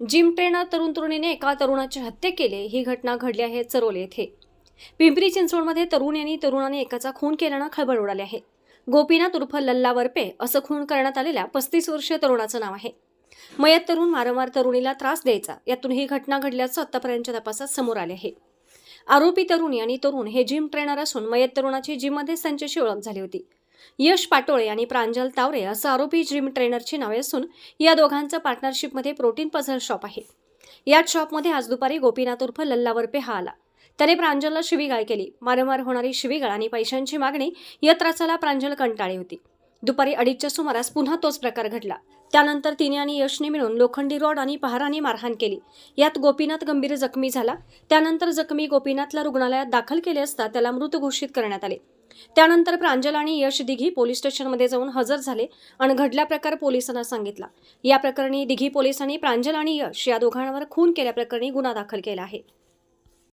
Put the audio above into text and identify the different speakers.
Speaker 1: Gym trainer तरुण तरुणीने एका तरुणाची हत्या केली. ही घटना घडली आहे चरोले येथे. पिंपरी चिंचवडमध्ये तरुण यांनी तरुणाने एकाचा खून केल्यानं खळबळ उडाली आहे. गोपीनाथ उर्फ लल्ला वरपे असं खून करण्यात आलेल्या पस्तीस वर्षीय तरुणाचं नाव आहे. मयत तरुण वारंवार तरुणीला त्रास द्यायचा. यातून ही घटना घडल्याचं आतापर्यंतच्या तपासात समोर आले आहे. आरोपी तरुणी आणि तरुण हे जिम ट्रेनर असून मयत तरुणाची जिममध्ये त्यांच्याशी ओळख झाली होती. यश पाटोळे आणि प्रांजल तावरे असं आरोपी जिम ट्रेनरची नावे असून या दोघांचं पार्टनरशिपमध्ये प्रोटीन पझल शॉप आहे. याच शॉपमध्ये आज दुपारी गोपीनाथ उर्फ लल्लावरपे हा आला. त्याने प्रांजलला शिवीगाळ केली. वारंवार होणारी शिवीगाळ आणि पैशांची मागणी या त्रासाला प्रांजल कंटाळी होती. दुपारी अडीचच्या सुमारास पुन्हा तोच प्रकार घडला. त्यानंतर तिने आणि यशने मिळून लोखंडी रॉड आणि पहाराने मारहाण केली. यात गोपीनाथ गंभीर जखमी झाला. त्यानंतर जखमी गोपीनाथला रुग्णालयात दाखल केले असता त्याला मृत घोषित करण्यात आले. त्यानंतर प्रांजल आणि यश दिघी पोलीस स्टेशनमध्ये जाऊन हजर झाले आणि घडला प्रकार पोलिसांना सांगितला. या प्रकरणी दिघी पोलिसांनी प्रांजल आणि यश या दोघांवर खून केल्याप्रकरणी गुन्हा दाखल केला आहे.